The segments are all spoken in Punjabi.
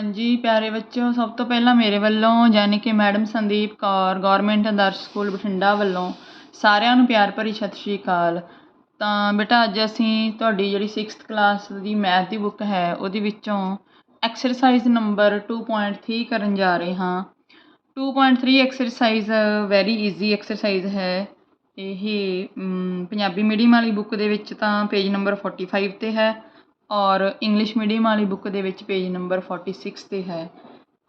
ਹਾਂਜੀ, ਪਿਆਰੇ ਬੱਚਿਓ, ਸਭ ਤੋਂ ਪਹਿਲਾਂ ਮੇਰੇ ਵੱਲੋਂ ਯਾਨੀ ਕਿ madam Sandeep Kaur, government Adarsh school Bathinda ਵੱਲੋਂ ਸਾਰਿਆਂ ਨੂੰ ਪਿਆਰ ਭਰੀ ਸਤਿ ਸ਼੍ਰੀ ਅਕਾਲ। ਤਾਂ ਬੇਟਾ, ਅੱਜ ਅਸੀਂ ਤੁਹਾਡੀ ਜਿਹੜੀ 6th ਕਲਾਸ ਦੀ ਮੈਥ ਦੀ ਬੁੱਕ ਹੈ, ਉਹਦੇ ਵਿੱਚੋਂ ਐਕਸਰਸਾਈਜ਼ ਨੰਬਰ 2.3 ਕਰਨ ਜਾ ਰਹੇ ਹਾਂ। 2.3 ਐਕਸਰਸਾਈਜ਼ ਵੈਰੀ ਈਜ਼ੀ ਐਕਸਰਸਾਈਜ਼ ਹੈ। ਇਹ ਪੰਜਾਬੀ ਮੀਡੀਅਮ ਵਾਲੀ ਬੁੱਕ ਦੇ ਵਿੱਚ ਤਾਂ ਪੇਜ ਨੰਬਰ 45 ਤੇ ਹੈ। ਔਰ ਇੰਗਲਿਸ਼ ਮੀਡੀਅਮ ਵਾਲੀ ਬੁੱਕ ਦੇ ਵਿੱਚ ਪੇਜ ਨੰਬਰ 46 ਤੇ ਹੈ।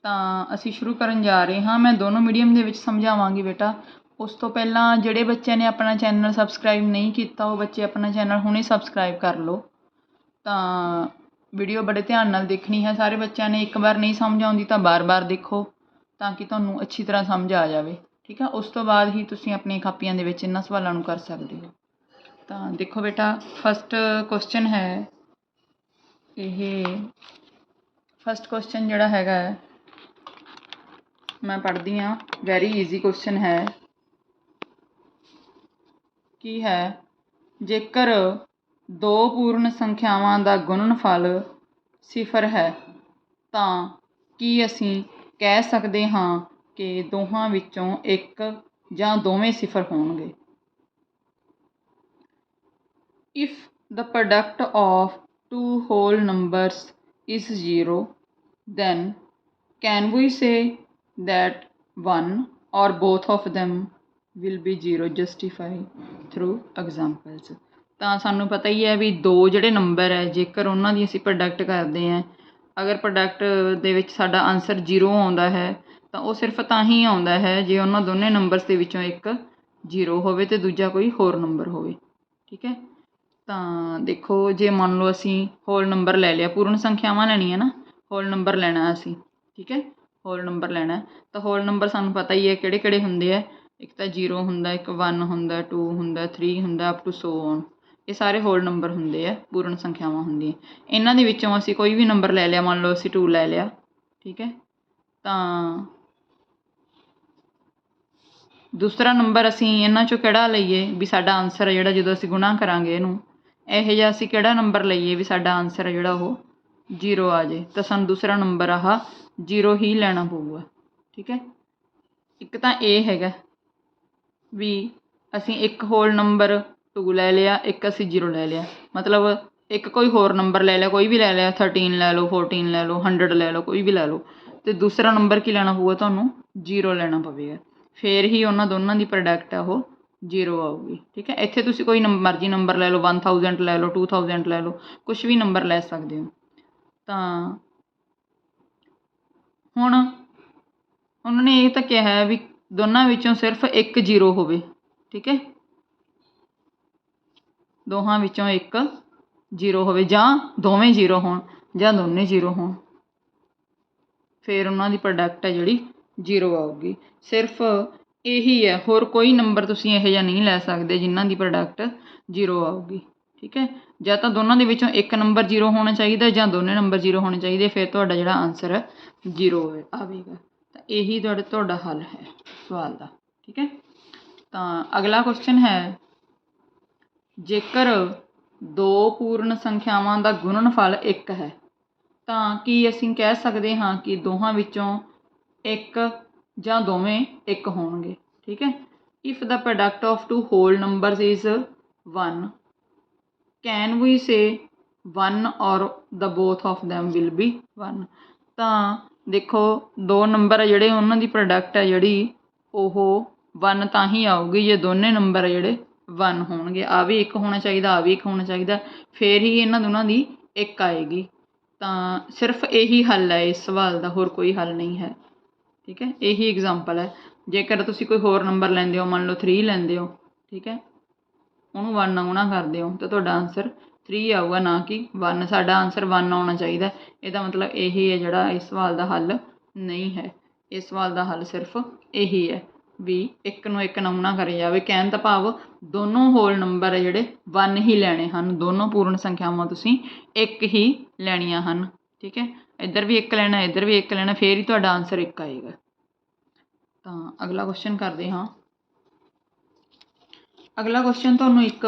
ਤਾਂ ਅਸੀਂ ਸ਼ੁਰੂ ਕਰਨ ਜਾ ਰਹੇ ਹਾਂ। ਮੈਂ ਦੋਨੋਂ ਮੀਡੀਅਮ ਦੇ ਵਿੱਚ ਸਮਝਾਵਾਂਗੀ ਬੇਟਾ। ਉਸ ਤੋਂ ਪਹਿਲਾਂ ਜਿਹੜੇ ਬੱਚਿਆਂ ਨੇ ਆਪਣਾ ਚੈਨਲ ਸਬਸਕ੍ਰਾਈਬ ਨਹੀਂ ਕੀਤਾ, ਉਹ ਬੱਚੇ ਆਪਣਾ ਚੈਨਲ ਹੁਣੇ ਸਬਸਕ੍ਰਾਈਬ ਕਰ ਲਓ। ਤਾਂ ਵੀਡੀਓ ਬੜੇ ਧਿਆਨ ਨਾਲ ਦੇਖਣੀ ਹੈ। ਸਾਰੇ ਬੱਚਿਆਂ ਨੇ ਇੱਕ ਵਾਰ ਨਹੀਂ ਸਮਝ ਆਉਂਦੀ ਤਾਂ ਬਾਰ-ਬਾਰ ਦੇਖੋ, ਤਾਂ ਕਿ ਤੁਹਾਨੂੰ ਅੱਛੀ ਤਰ੍ਹਾਂ ਸਮਝ ਆ ਜਾਵੇ। ਠੀਕ ਆ? ਉਸ ਤੋਂ ਬਾਅਦ ਹੀ ਤੁਸੀਂ ਆਪਣੀਆਂ ਕਾਪੀਆਂ ਦੇ ਵਿੱਚ ਇਹਨਾਂ ਸਵਾਲਾਂ ਨੂੰ ਕਰ ਸਕਦੇ ਹੋ। ਤਾਂ ਦੇਖੋ ਬੇਟਾ ਫਸਟ ਕੁਐਸਚਨ ਹੈ ਇਹ ਫਸਟ ਕੁਐਸਚਨ ਜਿਹੜਾ ਹੈਗਾ ਹੈ, ਮੈਂ ਪੜ੍ਹਦੀ ਹਾਂ। ਵੈਰੀ ਈਜ਼ੀ ਕੁਐਸਚਨ ਹੈ। ਕੀ ਹੈ? ਜੇਕਰ ਦੋ ਪੂਰਨ ਸੰਖਿਆਵਾਂ ਦਾ ਗੁਣਨਫਲ ਸਿਫਰ ਹੈ, ਤਾਂ ਕੀ ਅਸੀਂ ਕਹਿ ਸਕਦੇ ਹਾਂ ਕਿ ਦੋਹਾਂ ਵਿੱਚੋਂ ਇੱਕ ਜਾਂ ਦੋਵੇਂ ਸਿਫਰ ਹੋਣਗੇ? If the product of two whole numbers is zero, then can we say that one or both of them will be zero justify through examples? ਤਾਂ ਸਾਨੂੰ ਪਤਾ ਹੀ ਹੈ ਵੀ ਦੋ ਜਿਹੜੇ ਨੰਬਰ ਹੈ, ਜੇਕਰ ਉਹਨਾਂ ਦੀ ਅਸੀਂ ਪ੍ਰੋਡਕਟ ਕਰਦੇ ਹਾਂ, ਅਗਰ ਪ੍ਰੋਡਕਟ ਦੇ ਵਿੱਚ ਸਾਡਾ ਆਨਸਰ ਜ਼ੀਰੋ ਆਉਂਦਾ ਹੈ, ਤਾਂ ਉਹ ਸਿਰਫ ਤਾਂ ਹੀ ਆਉਂਦਾ ਹੈ ਜੇ ਉਹਨਾਂ ਦੋਨੇ ਨੰਬਰਸ ਦੇ ਵਿੱਚੋਂ ਇੱਕ ਜ਼ੀਰੋ ਹੋਵੇ ਤੇ ਦੂਜਾ ਕੋਈ ਹੋਰ ਨੰਬਰ ਹੋਵੇ। ਠੀਕ ਹੈ? ਤਾਂ ਦੇਖੋ, ਜੇ ਮੰਨ ਲਓ ਅਸੀਂ ਹੋਲ ਨੰਬਰ ਲੈ ਲਿਆ, ਪੂਰਨ ਸੰਖਿਆਵਾਂ ਲੈਣੀਆਂ ਨਾ ਹੋਲ ਨੰਬਰ ਲੈਣਾ ਅਸੀਂ, ਠੀਕ ਹੈ? ਹੋਲ ਨੰਬਰ ਲੈਣਾ ਤਾਂ ਹੋਲ ਨੰਬਰ ਸਾਨੂੰ ਪਤਾ ਹੀ ਹੈ ਕਿਹੜੇ ਕਿਹੜੇ ਹੁੰਦੇ ਆ ਇੱਕ ਤਾਂ 0 ਹੁੰਦਾ, ਇੱਕ 1 ਹੁੰਦਾ 2 ਹੁੰਦਾ 3 ਹੁੰਦਾ ਅਪ ਟੂ ਸੋ ਔਨ ਇਹ ਸਾਰੇ ਹੋਲ ਨੰਬਰ ਹੁੰਦੇ ਆ ਪੂਰਨ ਸੰਖਿਆਵਾਂ ਹੁੰਦੀਆਂ। ਇਹਨਾਂ ਦੇ ਵਿੱਚੋਂ ਅਸੀਂ ਕੋਈ ਵੀ ਨੰਬਰ ਲੈ ਲਿਆ, ਮੰਨ ਲਓ ਅਸੀਂ 2 ਲੈ ਲਿਆ, ਠੀਕ ਹੈ? ਤਾਂ ਦੂਸਰਾ ਨੰਬਰ ਅਸੀਂ ਇਹਨਾਂ ਚੋਂ ਕਿਹੜਾ ਲਈਏ? ਵੀ ਸਾਡਾ ਆਨਸਰ ਹੈ ਜਿਹੜਾ ਜਦੋਂ ਅਸੀਂ ਗੁਣਾ ਕਰਾਂਗੇ ਇਹਨੂੰ। ਇਹੋ ਜਿਹਾ ਅਸੀਂ ਕਿਹੜਾ ਨੰਬਰ ਲਈਏ ਵੀ ਸਾਡਾ ਆਨਸਰ ਹੈ ਜਿਹੜਾ ਉਹ ਜ਼ੀਰੋ ਆ ਜੇ? ਤਾਂ ਸਾਨੂੰ ਦੂਸਰਾ ਨੰਬਰ ਆਹ ਜ਼ੀਰੋ ਹੀ ਲੈਣਾ ਪਊਗਾ, ਠੀਕ ਹੈ? ਇੱਕ ਤਾਂ ਇਹ ਹੈਗਾ ਵੀ ਅਸੀਂ ਇੱਕ ਹੋਲ ਨੰਬਰ 2 ਲੈ ਲਿਆ, ਇੱਕ ਅਸੀਂ ਜ਼ੀਰੋ ਲੈ ਲਿਆ। ਮਤਲਬ ਇੱਕ ਕੋਈ ਹੋਰ ਨੰਬਰ ਲੈ ਲਿਆ, ਕੋਈ ਵੀ ਲੈ ਲਿਆ 13 ਲੈ ਲਓ 14 ਲੈ ਲਓ 100 ਲੈ ਲਓ, ਕੋਈ ਵੀ ਲੈ ਲਓ। ਤੇ ਦੂਸਰਾ ਨੰਬਰ ਕੀ ਲੈਣਾ ਪਊਗਾ? ਤੁਹਾਨੂੰ ਜ਼ੀਰੋ ਲੈਣਾ ਪਵੇਗਾ। ਫੇਰ ਹੀ ਉਹਨਾਂ ਦੋਨਾਂ ਦੀ ਪ੍ਰੋਡਕਟ ਆ ਉਹ ਜ਼ੀਰੋ ਆਊਗੀ, ਠੀਕ ਹੈ? ਇੱਥੇ ਤੁਸੀਂ ਕੋਈ ਨੰਬਰ ਮਰਜ਼ੀ ਨੰਬਰ ਲੈ ਲਓ 1000 ਲੈ ਲਓ 2000 ਲੈ ਲਓ ਕੁਝ ਵੀ ਨੰਬਰ ਲੈ ਸਕਦੇ ਹੋ। ਤਾਂ ਹੁਣ ਉਹਨਾਂ ਨੇ ਇਹ ਤਾਂ ਕਿਹਾ ਹੈ ਵੀ ਦੋਨਾਂ ਵਿੱਚੋਂ ਸਿਰਫ ਇੱਕ ਜ਼ੀਰੋ ਹੋਵੇ, ਠੀਕ ਹੈ? ਦੋਹਾਂ ਵਿੱਚੋਂ ਇੱਕ ਜ਼ੀਰੋ ਹੋਵੇ ਜਾਂ ਦੋਵੇਂ ਜ਼ੀਰੋ ਹੋਣ ਜਾਂ ਦੋਨੇ ਜ਼ੀਰੋ ਹੋਣ। ਫਿਰ ਉਹਨਾਂ ਦੀ ਪ੍ਰੋਡਕਟ ਹੈ ਜਿਹੜੀ ਜ਼ੀਰੋ ਆਊਗੀ। ਸਿਰਫ ਇਹੀ ਹੈ। ਹੋਰ ਕੋਈ ਨੰਬਰ ਤੁਸੀਂ ਇਹੋ ਜਿਹਾ ਨਹੀਂ ਲੈ ਸਕਦੇ ਜਿਨ੍ਹਾਂ ਦੀ ਪ੍ਰੋਡਕਟ ਜ਼ੀਰੋ ਆਊਗੀ। ਠੀਕ ਹੈ? ਜਾਂ ਤਾਂ ਦੋਨਾਂ ਦੇ ਵਿੱਚੋਂ ਇੱਕ ਨੰਬਰ ਜ਼ੀਰੋ ਹੋਣਾ ਚਾਹੀਦਾ ਜਾਂ ਦੋਨੇ ਨੰਬਰ ਜ਼ੀਰੋ ਹੋਣੇ ਚਾਹੀਦੇ, ਫਿਰ ਤੁਹਾਡਾ ਜਿਹੜਾ ਆਨਸਰ ਹੈ ਜ਼ੀਰੋ ਆਵੇਗਾ। ਤਾਂ ਇਹੀ ਤੁਹਾਡਾ ਤੁਹਾਡਾ ਹੱਲ ਹੈ ਸਵਾਲ ਦਾ। ਠੀਕ ਹੈ? ਤਾਂ ਅਗਲਾ ਕੁਐਸਚਨ ਹੈ, ਜੇਕਰ ਦੋ ਪੂਰਨ ਸੰਖਿਆਵਾਂ ਦਾ ਗੁਣਨਫਲ 1 ਹੈ, ਤਾਂ ਕੀ ਅਸੀਂ ਕਹਿ ਸਕਦੇ ਹਾਂ ਕਿ ਦੋਹਾਂ ਵਿੱਚੋਂ ਇੱਕ ਜਾਂ ਦੋਵੇਂ ਇੱਕ ਹੋਣਗੇ, ਠੀਕ ਹੈ? If the product of two whole numbers is 1 can we say 1 or the both of them will be 1 ਤਾਂ ਦੇਖੋ, ਦੋ ਨੰਬਰ ਜਿਹੜੇ, ਉਹਨਾਂ ਦੀ ਪ੍ਰੋਡਕਟ ਹੈ ਜਿਹੜੀ, ਉਹ 1 ਤਾਂ ਹੀ ਆਊਗੀ ਜੇ ਦੋਨੇ ਨੰਬਰ ਜਿਹੜੇ 1 ਹੋਣਗੇ। ਆ ਵੀ ਇੱਕ ਹੋਣਾ ਚਾਹੀਦਾ, ਆ ਵੀ ਇੱਕ ਹੋਣਾ ਚਾਹੀਦਾ, ਫੇਰ ਹੀ ਇਹਨਾਂ ਦੋਨਾਂ ਦੀ ਇੱਕ ਆਏਗੀ। ਤਾਂ ਸਿਰਫ ਇਹੀ ਹੱਲ ਹੈ, ਇਸ ਸਵਾਲ ਦਾ ਹੋਰ ਕੋਈ ਹੱਲ ਨਹੀਂ ਹੈ। ਠੀਕ ਹੈ? ਇਹੀ ਐਗਜ਼ਾਮਪਲ ਹੈ। ਜੇਕਰ ਤੁਸੀਂ ਕੋਈ ਹੋਰ ਨੰਬਰ ਲੈਂਦੇ ਹੋ, ਮੰਨ ਲਓ 3 ਲੈਂਦੇ ਹੋ, ਠੀਕ ਹੈ? ਉਹਨੂੰ 1 ਨਾਲ ਗੁਣਾ ਕਰਦੇ ਹੋ ਤਾਂ ਤੁਹਾਡਾ ਆਨਸਰ 3 ਆਊਗਾ, ਨਾ ਕਿ 1 ਸਾਡਾ ਆਨਸਰ 1 ਆਉਣਾ ਚਾਹੀਦਾ ਇਹਦਾ ਮਤਲਬ ਇਹੀ ਹੈ ਜਿਹੜਾ ਇਸ ਸਵਾਲ ਦਾ ਹੱਲ ਨਹੀਂ ਹੈ। ਇਸ ਸਵਾਲ ਦਾ ਹੱਲ ਸਿਰਫ ਇਹੀ ਹੈ ਵੀ ਇੱਕ ਨੂੰ ਇੱਕ ਨਮੂਨਾ ਗੁਣਾ ਕਰਿਆ ਜਾਵੇ। ਕਹਿਣ ਦਾ ਭਾਵ ਦੋਨੋਂ ਹੋਲ ਨੰਬਰ ਜਿਹੜੇ 1 ਹੀ ਲੈਣੇ ਹਨ। ਦੋਨੋਂ ਪੂਰਨ ਸੰਖਿਆਵਾਂ ਤੁਸੀਂ ਇੱਕ ਹੀ ਲੈਣੀਆਂ ਹਨ। ਠੀਕ ਹੈ? ਇੱਧਰ ਵੀ ਇੱਕ ਲੈਣਾ, ਇੱਧਰ ਵੀ ਇੱਕ ਲੈਣਾ, ਫੇਰ ਹੀ ਤੁਹਾਡਾ ਆਨਸਰ ਇੱਕ ਆਏਗਾ। ਤਾਂ ਅਗਲਾ ਕੁਐਸਚਨ ਕਰਦੇ ਹਾਂ। ਅਗਲਾ ਕੁਐਸਚਨ ਤੁਹਾਨੂੰ ਇੱਕ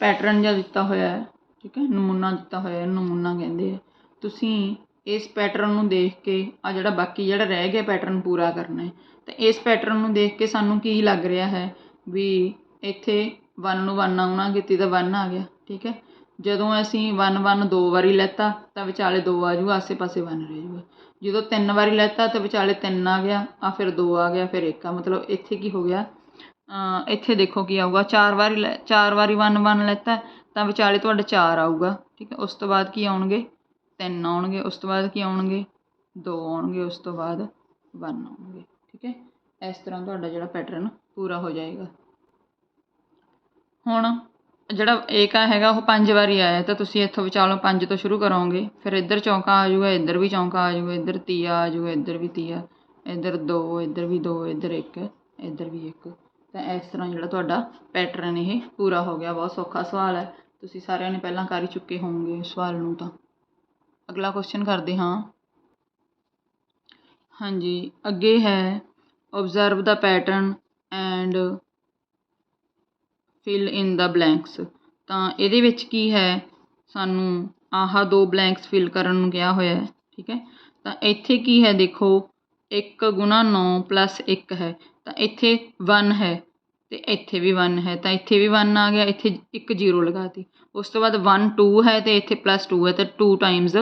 ਪੈਟਰਨ ਜਿਹਾ ਦਿੱਤਾ ਹੋਇਆ ਹੈ, ਠੀਕ ਹੈ? ਨਮੂਨਾ ਦਿੱਤਾ ਹੋਇਆ ਹੈ, ਨਮੂਨਾ ਕਹਿੰਦੇ ਆ। ਤੁਸੀਂ ਇਸ ਪੈਟਰਨ ਨੂੰ ਦੇਖ ਕੇ ਆ ਜਿਹੜਾ ਬਾਕੀ ਜਿਹੜਾ ਰਹਿ ਗਿਆ ਪੈਟਰਨ ਪੂਰਾ ਕਰਨਾ ਹੈ, ਤੇ ਇਸ ਪੈਟਰਨ ਨੂੰ ਦੇਖ ਕੇ ਸਾਨੂੰ ਕੀ ਲੱਗ ਰਿਹਾ ਹੈ? ਵੀ ਇੱਥੇ 1 ਨੂੰ 1 ਆਉਣਾ ਕੀਤੀ ਤਾਂ 1 ਆ ਗਿਆ, ਠੀਕ ਹੈ? ਜਦੋਂ ਅਸੀਂ 1 1 ਦੋ ਵਾਰੀ ਲੈਤਾ, ਤਾਂ ਵਿਚਾਲੇ ਦੋ ਆ ਜੂਗਾ, ਆਸੇ-ਪਾਸੇ ਵੰਨ ਰਹਿ ਜੂਗਾ। ਜਦੋਂ ਤਿੰਨ ਵਾਰੀ ਲੈਤਾ, ਤਾਂ ਵਿਚਾਲੇ ਤਿੰਨ ਆ ਗਿਆ, ਆ ਫਿਰ ਦੋ ਆ ਗਿਆ, ਫਿਰ ਇੱਕ ਆ। ਮਤਲਬ ਇੱਥੇ ਕੀ ਹੋ ਗਿਆ? ਇੱਥੇ ਦੇਖੋ ਕੀ ਆਊਗਾ। ਚਾਰ ਵਾਰੀ ਲੈ, ਚਾਰ ਵਾਰੀ 1 1 ਲੈਤਾ, ਤਾਂ ਵਿਚਾਲੇ ਤੁਹਾਡਾ ਚਾਰ ਆਊਗਾ। ਠੀਕ ਹੈ, ਉਸ ਤੋਂ ਬਾਅਦ ਕੀ ਆਉਣਗੇ? ਤਿੰਨ ਆਉਣਗੇ, ਉਸ ਤੋਂ ਬਾਅਦ ਕੀ ਆਉਣਗੇ? ਦੋ ਆਉਣਗੇ, ਉਸ ਤੋਂ ਬਾਅਦ ਵੰਨ ਆਉਣਗੇ। ਠੀਕ ਹੈ, ਇਸ ਤਰ੍ਹਾਂ ਤੁਹਾਡਾ ਜਿਹੜਾ ਪੈਟਰਨ ਪੂਰਾ ਹੋ ਜਾਏਗਾ। ਹੁਣ ਜਿਹੜਾ ਏਕਾ ਹੈਗਾ, ਉਹ ਪੰਜ ਵਾਰੀ ਆਇਆ। ਤਾਂ ਤੁਸੀਂ ਇੱਥੋਂ ਵਿਚਾਲੋਂ ਪੰਜ ਤੋਂ ਸ਼ੁਰੂ ਕਰੋਗੇ। ਫਿਰ ਇੱਧਰ ਚੌਂਕਾ ਆ ਜਾਊਗਾ, ਇੱਧਰ ਵੀ ਚੌਂਕਾ ਆ ਜਾਊਗਾ, ਇੱਧਰ ਤੀਆ ਆ ਜਾਊਗਾ, ਇੱਧਰ ਵੀ ਤੀਆ, ਇੱਧਰ ਦੋ, ਇੱਧਰ ਵੀ ਦੋ, ਇੱਧਰ ਇੱਕ, ਇੱਧਰ ਵੀ ਇੱਕ। ਤਾਂ ਇਸ ਤਰ੍ਹਾਂ ਜਿਹੜਾ ਤੁਹਾਡਾ ਪੈਟਰਨ ਇਹ ਪੂਰਾ ਹੋ ਗਿਆ। ਬਹੁਤ ਸੌਖਾ ਸਵਾਲ ਹੈ। ਤੁਸੀਂ ਸਾਰਿਆਂ ਨੇ ਪਹਿਲਾਂ ਕਰ ਹੀ ਚੁੱਕੇ ਹੋਵੋਗੇ ਇਸ ਸਵਾਲ ਨੂੰ ਤਾਂ। ਅਗਲਾ ਕੁਐਸਚਨ ਕਰਦੇ ਹਾਂ। ਹਾਂਜੀ, ਅੱਗੇ ਹੈ observe the pattern and fill in the blanks ਤਾਂ ਇਹਦੇ ਵਿੱਚ ਕੀ ਹੈ? ਸਾਨੂੰ ਆਹ ਦੋ ਬਲੈਂਕਸ ਫਿਲ ਕਰਨ ਨੂੰ ਕਿਹਾ ਹੋਇਆ ਹੈ, ਠੀਕ ਹੈ? ਤਾਂ ਇੱਥੇ ਕੀ ਹੈ ਦੇਖੋ? 1 ਗੁਣਾ 9 ਪਲੱਸ 1 ਹੈ, ਤਾਂ ਇੱਥੇ 1 ਹੈ ਤੇ ਇੱਥੇ ਵੀ 1 ਹੈ, ਤਾਂ ਇੱਥੇ ਵੀ 1 ਆ ਗਿਆ, ਇੱਥੇ ਇੱਕ ਜ਼ੀਰੋ ਲਗਾਤੀ ਉਸ ਤੋਂ ਬਾਅਦ 1 2 ਹੈ ਤੇ ਇੱਥੇ ਪਲੱਸ 2 ਹੈ, ਤਾਂ 2 ਟਾਈਮਸ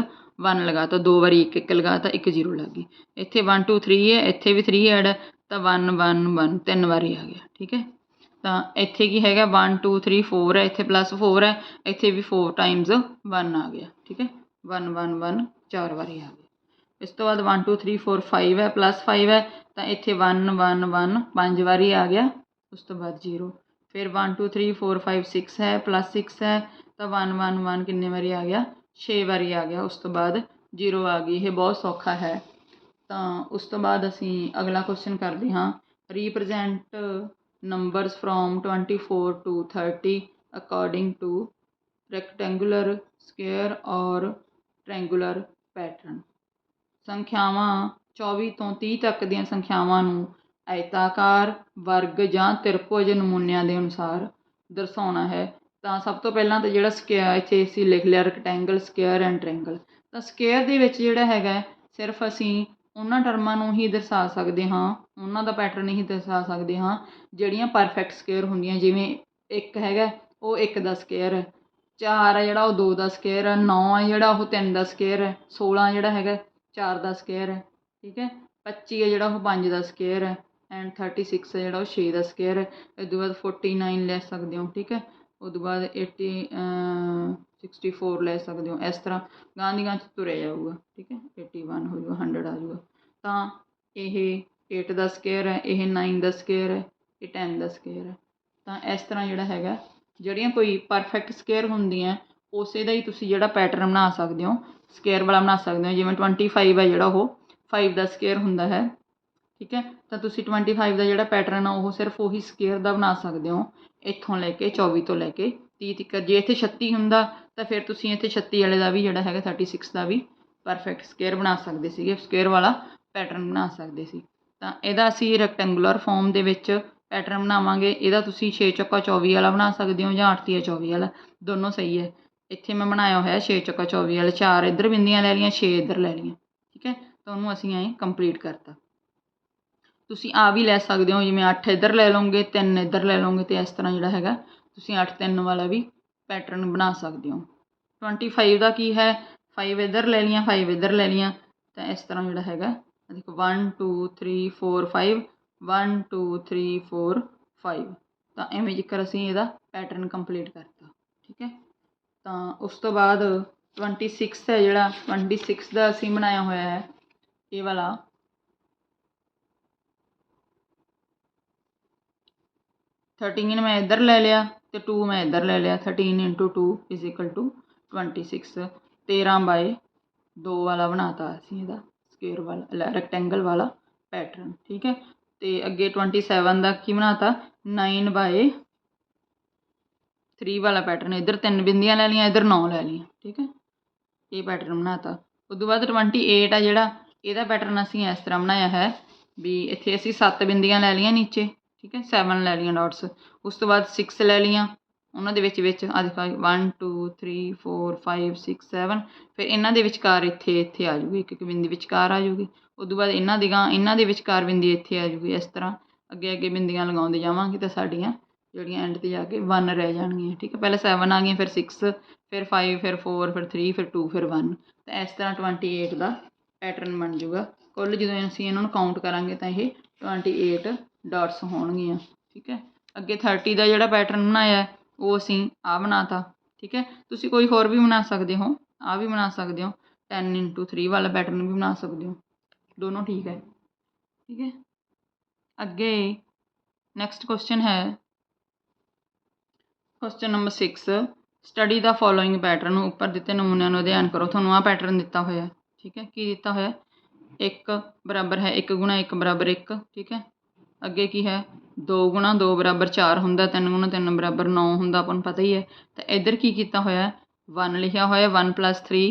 1 ਲਗਾਤਾ ਦੋ ਵਾਰੀ ਇੱਕ ਇੱਕ ਲਗਾਤਾ ਇੱਕ ਜ਼ੀਰੋ ਲੱਗ ਗਈ। ਇੱਥੇ 1 2 3 ਹੈ, ਇੱਥੇ ਵੀ 3 ਐਡ ਹੈ ਤਾਂ 1 1 1 ਤਿੰਨ ਵਾਰੀ ਆ ਗਿਆ, ਠੀਕ ਹੈ? ਤਾਂ ਇੱਥੇ ਕੀ ਹੈਗਾ 1 2 3 4 ਹੈ, ਇੱਥੇ ਪਲੱਸ 4 ਹੈ, ਇੱਥੇ ਵੀ 4 ਟਾਈਮਸ 1 ਆ ਗਿਆ, ਠੀਕ ਹੈ? 1 1 1 ਚਾਰ ਵਾਰੀ ਆ ਗਿਆ। ਇਸ ਤੋਂ ਬਾਅਦ 1 2 3 4 5 ਹੈ ਪਲੱਸ 5 ਹੈ, ਤਾਂ ਇੱਥੇ 1 1 1 ਪੰਜ ਵਾਰੀ ਆ ਗਿਆ, ਉਸ ਤੋਂ ਬਾਅਦ 0 ਫਿਰ 1 2 3 4 5 6 ਹੈ ਪਲੱਸ 6 ਹੈ, ਤਾਂ 1 1 1 ਕਿੰਨੇ ਵਾਰੀ ਆ ਗਿਆ? 6 ਵਾਰੀ ਆ ਗਿਆ, ਉਸ ਤੋਂ ਬਾਅਦ 0 ਆ ਗਈ, ਇਹ ਬਹੁਤ ਸੌਖਾ ਹੈ। ਤਾਂ ਉਸ ਤੋਂ ਬਾਅਦ ਅਸੀਂ ਅਗਲਾ ਕੁਐਸਚਨ ਕਰਦੇ ਹਾਂ। Represent numbers from 24 to 30 according to rectangular, square or triangular pattern. ਸੰਖਿਆਵਾਂ 24 ਤੋਂ 30 ਤੱਕ ਦੀਆਂ ਸੰਖਿਆਵਾਂ ਨੂੰ ਆਇਤਾਕਾਰ ਵਰਗ ਜਾਂ ਤ੍ਰਿਭੁਜ ਨਮੂਨਿਆਂ ਦੇ ਅਨੁਸਾਰ ਦਰਸਾਉਣਾ ਹੈ। ਤਾਂ ਸਭ ਤੋਂ ਪਹਿਲਾਂ ਤਾਂ ਜਿਹੜਾ ਸਕੁਅਰ ਇੱਥੇ ਅਸੀਂ ਲਿਖ ਲਿਆ ਰੈਕਟੈਂਗਲ ਸਕੁਅਰ ਐਂਡ ਟ੍ਰਾਇੰਗਲ ਤਾਂ ਸਕੁਅਰ ਦੇ ਵਿੱਚ ਜਿਹੜਾ ਹੈਗਾ ਸਿਰਫ ਅਸੀਂ ਉਹਨਾਂ ਟਰਮਾਂ ਨੂੰ ਹੀ ਦਰਸਾ ਸਕਦੇ ਹਾਂ, ਉਹਨਾਂ ਦਾ ਪੈਟਰਨ ਹੀ ਦਰਸਾ ਸਕਦੇ ਹਾਂ, ਜਿਹੜੀਆਂ ਪਰਫੈਕਟ ਸਕੇਅਰ ਹੁੰਦੀਆਂ, ਜਿਵੇਂ ਇੱਕ ਹੈਗਾ, ਉਹ ਇੱਕ ਦਾ ਸਕੇਅਰ ਹੈ ਚਾਰ ਹੈ ਜਿਹੜਾ ਉਹ ਦੋ ਦਾ ਸਕੇਅਰ ਹੈ ਨੌ ਹੈ ਜਿਹੜਾ ਉਹ ਤਿੰਨ ਦਾ ਸਕੇਅਰ ਹੈ 16 ਜਿਹੜਾ ਹੈਗਾ, ਚਾਰ ਦਾ ਸਕੇਅਰ ਹੈ ਠੀਕ ਹੈ 25 ਹੈ ਜਿਹੜਾ ਉਹ ਪੰਜ ਦਾ ਸਕੇਅਰ ਹੈ ਐਂਡ 36 ਹੈ ਜਿਹੜਾ ਉਹ 6 ਦਾ ਸਕੇਅਰ ਹੈ ਇਸ ਤੋਂ ਬਾਅਦ 49 ਲੈ ਸਕਦੇ ਹੋ, ਠੀਕ ਹੈ ਉਸ ਤੋਂ ਬਾਅਦ 80 64 ਲੈ ਸਕਦੇ ਹੋ। ਇਸ ਤਰ੍ਹਾਂ ਗਾਂ ਦੀ ਗਾਂ 'ਚ ਤੁਰਿਆ ਜਾਊਗਾ, ਠੀਕ ਹੈ? 81 ਹੋ ਜਾਊਗਾ 100 ਆ ਜਾਊਗਾ। ਤਾਂ ਇਹ 8 ਦਾ ਸਕੁਅਰ ਹੈ, ਇਹ 9 ਦਾ ਸਕੁਅਰ ਹੈ, ਇਹ 10 ਦਾ ਸਕੁਅਰ ਹੈ। ਤਾਂ ਇਸ ਤਰ੍ਹਾਂ ਜਿਹੜਾ ਹੈਗਾ, ਜਿਹੜੀਆਂ ਕੋਈ ਪਰਫੈਕਟ ਸਕੁਅਰ ਹੁੰਦੀਆਂ, ਉਸੇ ਦਾ ਹੀ ਤੁਸੀਂ ਜਿਹੜਾ ਪੈਟਰਨ ਬਣਾ ਸਕਦੇ ਹੋ ਸਕੁਅਰ ਵਾਲਾ ਬਣਾ ਸਕਦੇ ਹੋ। ਜਿਵੇਂ 25 ਹੈ ਜਿਹੜਾ ਉਹ 5 ਦਾ ਸਕੁਅਰ ਹੁੰਦਾ ਹੈ, ਠੀਕ ਹੈ? ਤਾਂ ਤੁਸੀਂ 25 ਦਾ ਜਿਹੜਾ ਪੈਟਰਨ ਆ, ਉਹ ਸਿਰਫ ਉਹੀ ਸਕੁਅਰ ਦਾ ਬਣਾ ਸਕਦੇ ਹੋ, ਇੱਥੋਂ ਲੈ ਕੇ 24 ਤੋਂ ਲੈ ਕੇ 30 ਤੱਕ ਜੇ ਇੱਥੇ 36 ਹੁੰਦਾ ਤਾਂ ਫਿਰ ਤੁਸੀਂ ਇੱਥੇ 36 ਵਾਲੇ ਦਾ ਵੀ ਜਿਹੜਾ ਹੈਗਾ 36 ਦਾ ਵੀ ਪਰਫੈਕਟ ਸਕੁਅਰ ਬਣਾ ਸਕਦੇ ਸੀਗੇ ਸਕੁਅਰ ਵਾਲਾ ਪੈਟਰਨ ਬਣਾ ਸਕਦੇ ਸੀ। ਤਾਂ ਇਹਦਾ ਅਸੀਂ ਰੈਕਟੈਂਗੂਲਰ ਫਾਰਮ ਦੇ ਵਿੱਚ ਪੈਟਰਨ ਬਣਾਵਾਂਗੇ। ਇਹਦਾ ਤੁਸੀਂ 6 ਚੌਕਾ 24 ਵਾਲਾ ਬਣਾ ਸਕਦੇ ਹੋ ਜਾਂ 8 ਤੀਆ 24 ਵਾਲਾ, ਦੋਨੋਂ ਸਹੀ ਹੈ। ਇੱਥੇ ਮੈਂ ਬਣਾਇਆ ਹੋਇਆ 6 ਚੌਕਾ 24 ਵਾਲਾ, ਚਾਰ ਇੱਧਰ ਬਿੰਦੀਆਂ ਲੈ ਲਈਆਂ 6 ਇੱਧਰ ਲੈ ਲਈਆਂ, ਠੀਕ ਹੈ? ਤਾਂ ਉਹਨੂੰ ਅਸੀਂ ਐਂ ਕੰਪਲੀਟ ਕਰਤਾ। ਤੁਸੀਂ ਆ ਵੀ ਲੈ ਸਕਦੇ ਹੋ, ਜਿਵੇਂ 8 ਇੱਧਰ ਲੈ ਲਓਗੇ 3 ਇੱਧਰ ਲੈ ਲਓਗੇ, ਤੇ ਇਸ ਤਰ੍ਹਾਂ ਜਿਹੜਾ ਹੈਗਾ, ਤੁਸੀਂ 8 3 ਵਾਲਾ ਵੀ ਪੈਟਰਨ ਬਣਾ ਸਕਦੇ ਹੋ। 25 ਦਾ ਕੀ ਹੈ? 5 ਇੱਧਰ ਲੈ ਲਈਆਂ 5 ਇੱਧਰ ਲੈ ਲਈਆਂ। ਤਾਂ ਇਸ ਤਰ੍ਹਾਂ ਜਿਹੜਾ ਹੈਗਾ। ਦੇਖੋ 1 2 3 4 5 1 2 3 4 5 ਤਾਂ ਐਵੇਂ ਜ਼ਿਕਰ ਅਸੀਂ ਇਹਦਾ ਪੈਟਰਨ ਕੰਪਲੀਟ ਕਰਤਾ, ਠੀਕ ਹੈ? ਤਾਂ ਉਸ ਤੋਂ ਬਾਅਦ 26 ਹੈ ਜਿਹੜਾ। 26 ਦਾ ਅਸੀਂ ਬਣਾਇਆ ਹੋਇਆ ਹੈ। ਇਹ ਵਾਲਾ। ਥਰਟੀਨ ਮੈਂ ਇੱਧਰ ਲੈ ਲਿਆ। ਤੇ 2 ਮੈਂ ਇੱਧਰ ਲੈ ਲਿਆ 13 into two is equal to 26 13 by 2 ਵਾਲਾ ਬਣਾਤਾ ਅਸੀਂ ਇਹਦਾ ਸਕੁਅਰ ਵਾਲਾ ਰੈਕਟੈਂਗਲ ਵਾਲਾ ਪੈਟਰਨ ਠੀਕ ਹੈ? ਤੇ ਅੱਗੇ 27 ਦਾ ਕੀ ਬਣਾਤਾ? 9 ਬਾਏ 3 ਵਾਲਾ ਪੈਟਰਨ ਇੱਧਰ ਤਿੰਨ ਬਿੰਦੀਆਂ ਲੈ ਲਈਆਂ, ਇੱਧਰ 9 ਲੈ ਲਈਆਂ, ਠੀਕ ਹੈ? ਇਹ ਪੈਟਰਨ ਬਣਾਤਾ। ਉਸ ਤੋਂ ਬਾਅਦ 28 ਆ ਜਿਹੜਾ, ਇਹਦਾ ਪੈਟਰਨ ਅਸੀਂ ਇਸ ਤਰ੍ਹਾਂ ਬਣਾਇਆ ਹੈ ਵੀ ਇੱਥੇ ਅਸੀਂ 7 ਬਿੰਦੀਆਂ ਲੈ ਲਈਆਂ ਨੀਚੇ। ਠੀਕ ਹੈ 7 ਲੈ ਲਈਆਂ ਡਾਟਸ ਉਸ ਤੋਂ ਬਾਅਦ 6 ਲੈ ਲਈਆਂ। ਉਹਨਾਂ ਦੇ ਵਿੱਚ ਵਿੱਚ ਆ ਦੇਖੋ 1 2 3 4 5 6 7 ਫਿਰ ਇਹਨਾਂ ਦੇ ਵਿਚਕਾਰ ਇੱਥੇ ਇੱਥੇ ਆ ਜੂਗੀ ਇੱਕ ਇੱਕ ਬਿੰਦੀ ਵਿਚਕਾਰ ਆ ਜੂਗੀ ਉਦੋਂ ਬਾਅਦ ਇਹਨਾਂ ਦੀ ਗਾਂ ਇਹਨਾਂ ਦੇ ਵਿਚਕਾਰ ਬਿੰਦੀ ਇੱਥੇ ਆ ਜੂਗੀ ਇਸ ਤਰ੍ਹਾਂ। ਅੱਗੇ ਅੱਗੇ ਬਿੰਦੀਆਂ ਲਗਾਉਂਦੇ ਜਾਵਾਂਗੇ ਤਾਂ ਸਾਡੀਆਂ ਜਿਹੜੀਆਂ ਐਂਡ ਤੇ ਜਾ ਕੇ 1 ਰਹਿ ਜਾਣਗੀਆਂ। ਠੀਕ ਹੈ, ਪਹਿਲਾਂ 7 ਆ ਗਈਆਂ, ਫਿਰ 6 ਫਿਰ 5 ਫਿਰ 4 ਫਿਰ 3 ਫਿਰ 2 ਫਿਰ 1 ਤਾਂ ਇਸ ਤਰ੍ਹਾਂ 28 ਦਾ ਪੈਟਰਨ ਬਣ ਜਾਊਗਾ। ਕੁੱਲ ਜਦੋਂ ਅਸੀਂ ਇਹਨਾਂ ਨੂੰ ਕਾਊਂਟ ਕਰਾਂਗੇ ਤਾਂ ਇਹ 28 ਡਾਟਸ ਹੋਣਗੀਆਂ, ਠੀਕ ਹੈ? ਅੱਗੇ 30 ਦਾ ਜਿਹੜਾ ਪੈਟਰਨ ਬਣਾਇਆ ਉਹ ਅਸੀਂ ਆ ਬਣਾਤਾ, ਠੀਕ ਹੈ? ਤੁਸੀਂ ਕੋਈ ਹੋਰ ਵੀ ਬਣਾ ਸਕਦੇ ਹੋ ਆ ਵੀ ਬਣਾ ਸਕਦੇ ਹੋ 10 ਇੰਟੂ 3 ਵਾਲਾ ਪੈਟਰਨ ਵੀ ਬਣਾ ਸਕਦੇ ਹੋ, ਦੋਨੋਂ ਠੀਕ ਹੈ ਠੀਕ ਹੈ? ਅੱਗੇ ਨੈਕਸਟ ਕੁਐਸਚਨ ਹੈ question number 6 study the following pattern ਉੱਪਰ ਦਿੱਤੇ ਨਮੂਨਿਆਂ ਨੂੰ ਅਧਿਐਨ ਕਰੋ, ਤੁਹਾਨੂੰ ਆ ਪੈਟਰਨ ਦਿੱਤਾ ਹੋਇਆ, ਠੀਕ ਹੈ? ਕੀ ਦਿੱਤਾ ਹੋਇਆ? 1 ਬਰਾਬਰ ਹੈ 1 ਗੁਣਾ 1 ਬਰਾਬਰ 1 ਠੀਕ ਹੈ? ਅੱਗੇ ਕੀ ਹੈ? ਦੋ ਗੁਣਾ ਦੋ ਬਰਾਬਰ ਚਾਰ ਹੁੰਦਾ, ਤਿੰਨ ਗੁਣਾ ਤਿੰਨ ਬਰਾਬਰ ਨੌ ਹੁੰਦਾ, ਆਪਾਂ ਨੂੰ ਪਤਾ ਹੀ ਹੈ। ਤਾਂ ਇੱਧਰ ਕੀ ਕੀਤਾ ਹੋਇਆ ਵਨ ਲਿਖਿਆ ਹੋਇਆ 1 3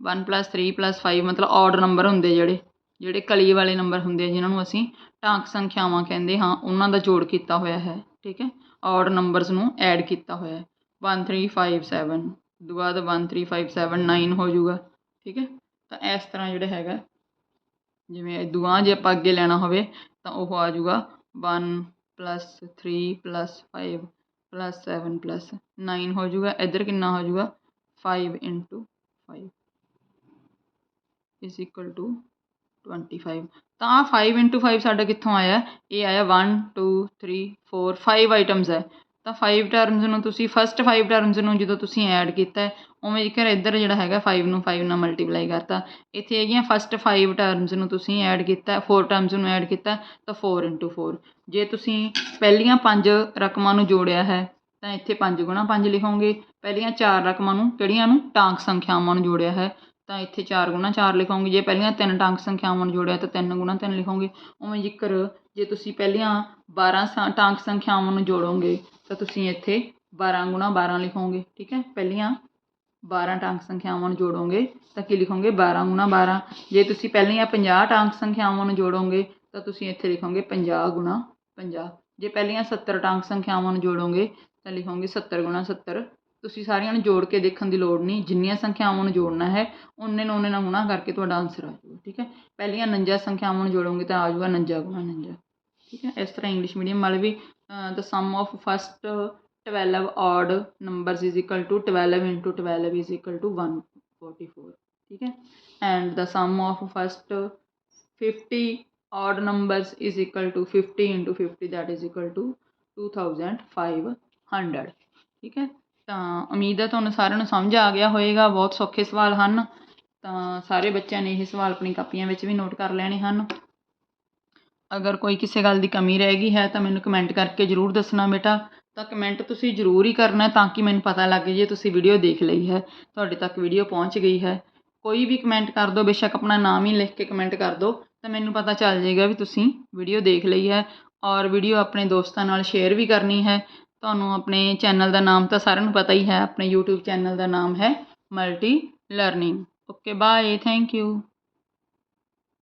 1 3 5 ਮਤਲਬ ਆਡ ਨੰਬਰ ਹੁੰਦੇ ਜਿਹੜੇ ਜਿਹੜੇ ਕਲੀ ਵਾਲੇ ਨੰਬਰ ਹੁੰਦੇ ਆ, ਜਿਨ੍ਹਾਂ ਨੂੰ ਅਸੀਂ ਟਾਂਕ ਸੰਖਿਆਵਾਂ ਕਹਿੰਦੇ ਹਾਂ, ਉਹਨਾਂ ਦਾ ਜੋੜ ਕੀਤਾ ਹੋਇਆ ਹੈ, ਠੀਕ ਹੈ? ਆਡ ਨੰਬਰਸ ਨੂੰ ਐਡ ਕੀਤਾ ਹੋਇਆ ਹੈ। 1357 ਤੋਂ ਬਾਅਦ 1357 9 ਹੋ ਜਾਊਗਾ, ਠੀਕ ਹੈ? ਤਾਂ ਇਸ ਤਰ੍ਹਾਂ ਜਿਹੜਾ ਹੈਗਾ, ਜਿਵੇਂ ਦੁਆ ਜੇ ਆਪਾਂ ਅੱਗੇ ਲੈਣਾ ਹੋਵੇ ਤਾਂ ਉਹ ਆ ਜਾਊਗਾ 1 ਪਲੱਸ 3 ਪਲੱਸ 5 ਪਲੱਸ 7 ਪਲੱਸ 9 ਹੋ ਜਾਊਗਾ ਇੱਧਰ ਕਿੰਨਾ ਹੋ ਜਾਊਗਾ 5 ਇੰਟੂ 5 ਇਜ਼ ਇਕੁਅਲ ਟੂ 25 ਤਾਂ ਆਹ 5 ਇੰਟੂ 5 ਸਾਡਾ ਕਿੱਥੋਂ ਆਇਆ ਇਹ ਆਇਆ 1 2 3 4 5 ਆਈਟਮਸ ਹੈ ਤਾਂ ਫਾਈਵ ਟਰਮਸ ਨੂੰ ਤੁਸੀਂ ਫਸਟ ਫਾਈਵ ਟਰਮਸ ਨੂੰ ਜਦੋਂ ਤੁਸੀਂ ਐਡ ਕੀਤਾ ਉਵੇਂ ਜੇਕਰ ਇੱਧਰ ਜਿਹੜਾ ਹੈਗਾ 5 ਨੂੰ 5 ਨਾਲ ਮਲਟੀਪਲਾਈ ਕਰਤਾ। ਇੱਥੇ ਹੈਗੀਆਂ ਫਸਟ 5 ਟਰਮਸ ਨੂੰ ਤੁਸੀਂ ਐਡ ਕੀਤਾ 4 ਟਰਮਸ ਨੂੰ ਐਡ ਕੀਤਾ ਤਾਂ 4 ਇੰਟੂ 4 ਜੇ ਤੁਸੀਂ ਪਹਿਲੀਆਂ ਪੰਜ ਰਕਮਾਂ ਨੂੰ ਜੋੜਿਆ ਹੈ, ਤਾਂ ਇੱਥੇ 5 ਗੁਣਾ 5 ਲਿਖੋਗੇ। ਪਹਿਲੀਆਂ ਚਾਰ ਰਕਮਾਂ ਨੂੰ ਕਿਹੜੀਆਂ ਨੂੰ? ਟਾਂਕ ਸੰਖਿਆਵਾਂ ਨੂੰ ਜੋੜਿਆ ਹੈ, ਤਾਂ ਇੱਥੇ 4 ਗੁਣਾ 4 ਲਿਖੋਗੇ। ਜੇ ਪਹਿਲੀਆਂ ਤਿੰਨ ਟਾਂਕ ਸੰਖਿਆਵਾਂ ਨੂੰ ਜੋੜਿਆ ਤਾਂ 3 ਗੁਣਾ 3 ਲਿਖੋਗੇ। ਉਵੇਂ ਜ਼ਿਕਰ ਜੇ ਤੁਸੀਂ ਪਹਿਲੀਆਂ 12 ਸੰ- ਟਾਂਕ ਸੰਖਿਆਵਾਂ ਨੂੰ ਜੋੜੋਗੇ, ਤਾਂ ਤੁਸੀਂ ਇੱਥੇ 12 ਗੁਣਾ 12 ਲਿਖੋਗੇ, ਠੀਕ ਹੈ? ਪਹਿਲੀਆਂ 12 ਟਾਂਕ ਸੰਖਿਆਵਾਂ ਨੂੰ ਜੋੜੋਗੇ, ਤਾਂ ਕੀ ਲਿਖੋਗੇ? 12 ਗੁਣਾ 12 ਜੇ ਤੁਸੀਂ ਪਹਿਲੀਆਂ 50 ਟਾਂਕ ਸੰਖਿਆਵਾਂ ਨੂੰ ਜੋੜੋਗੇ, ਤਾਂ ਤੁਸੀਂ ਇੱਥੇ ਲਿਖੋਗੇ 50 ਗੁਣਾ 50 ਜੇ ਪਹਿਲੀਆਂ 70 ਟਾਂਕ ਸੰਖਿਆਵਾਂ ਨੂੰ ਜੋੜੋਗੇ, ਤਾਂ ਲਿਖੋਗੇ 70 ਗੁਣਾ 70 ਤੁਸੀਂ ਸਾਰੀਆਂ ਨੂੰ ਜੋੜ ਕੇ ਦੇਖਣ ਦੀ ਲੋੜ ਨਹੀਂ, ਜਿੰਨੀਆਂ ਸੰਖਿਆਵਾਂ ਨੂੰ ਜੋੜਨਾ ਹੈ ਉਹਨੇ ਨੂੰ ਉਹਨੇ ਨਾਲ ਗੁਣਾ ਕਰਕੇ ਤੁਹਾਡਾ ਆਨਸਰ ਆ ਜਾਊਗਾ, ਠੀਕ ਹੈ? ਪਹਿਲੀਆਂ 49 ਸੰਖਿਆਵਾਂ ਨੂੰ ਜੋੜੋਗੇ ਤਾਂ ਆ ਜਾਊਗਾ 49 ਗੁਣਾ 49 ਠੀਕ ਹੈ, ਇਸ ਤਰ੍ਹਾਂ ਇੰਗਲਿਸ਼ ਮੀਡੀਅਮ ਵਾਲੇ ਵੀ the sum of first 12 odd numbers is equal to 12 into 12 is equal to 144 ਠੀਕ ਹੈ, and the sum of first 50 odd numbers is equal to 50 into 50 that is equal to 2500 ਠੀਕ ਹੈ, ਤਾਂ ਉਮੀਦ ਹੈ ਤੁਹਾਨੂੰ ਸਾਰਿਆਂ ਨੂੰ ਸਮਝ ਆ ਗਿਆ ਹੋਵੇਗਾ ਬਹੁਤ ਸੌਖੇ ਸਵਾਲ ਹਨ, ਤਾਂ ਸਾਰੇ ਬੱਚਿਆਂ ਨੇ ਇਹ ਸਵਾਲ ਆਪਣੀ ਕਾਪੀਆਂ ਵਿੱਚ ਵੀ ਨੋਟ ਕਰ ਲੈਣੇ ਹਨ। ਅਗਰ ਕੋਈ ਕਿਸੇ ਗੱਲ ਦੀ ਕਮੀ ਰਹਿ ਗਈ ਹੈ ਤਾਂ ਮੈਨੂੰ ਕਮੈਂਟ ਕਰਕੇ ਜ਼ਰੂਰ ਦੱਸਣਾ ਬੇਟਾ। ਤਾਂ ਕਮੈਂਟ ਤੁਸੀਂ ਜ਼ਰੂਰ ਹੀ ਕਰਨਾ ਤਾਂ ਕਿ ਮੈਨੂੰ ਪਤਾ ਲੱਗ ਜੇ ਤੁਸੀਂ ਵੀਡੀਓ ਦੇਖ ਲਈ ਹੈ। ਤੁਹਾਡੇ ਤੱਕ ਵੀਡੀਓ ਪਹੁੰਚ ਗਈ ਹੈ। ਕੋਈ ਵੀ ਕਮੈਂਟ ਕਰ ਦਿਓ ਬੇਸ਼ੱਕ ਆਪਣਾ ਨਾਮ ਹੀ ਲਿਖ ਕੇ ਕਮੈਂਟ ਕਰ ਦਿਓ ਤਾਂ ਮੈਨੂੰ ਪਤਾ ਚੱਲ ਜਾਏਗਾ ਵੀ ਤੁਸੀਂ ਵੀਡੀਓ ਦੇਖ ਲਈ ਹੈ। ਔਰ ਵੀਡੀਓ ਆਪਣੇ ਦੋਸਤਾਂ ਨਾਲ ਸ਼ੇਅਰ ਵੀ ਕਰਨੀ ਹੈ। ਤੁਹਾਨੂੰ ਆਪਣੇ ਚੈਨਲ ਦਾ ਨਾਮ ਤਾਂ ਸਾਰਿਆਂ ਨੂੰ ਪਤਾ ਹੀ ਹੈ, ਆਪਣੇ YouTube ਚੈਨਲ ਦਾ ਨਾਮ ਹੈ multi learning okay bye thank you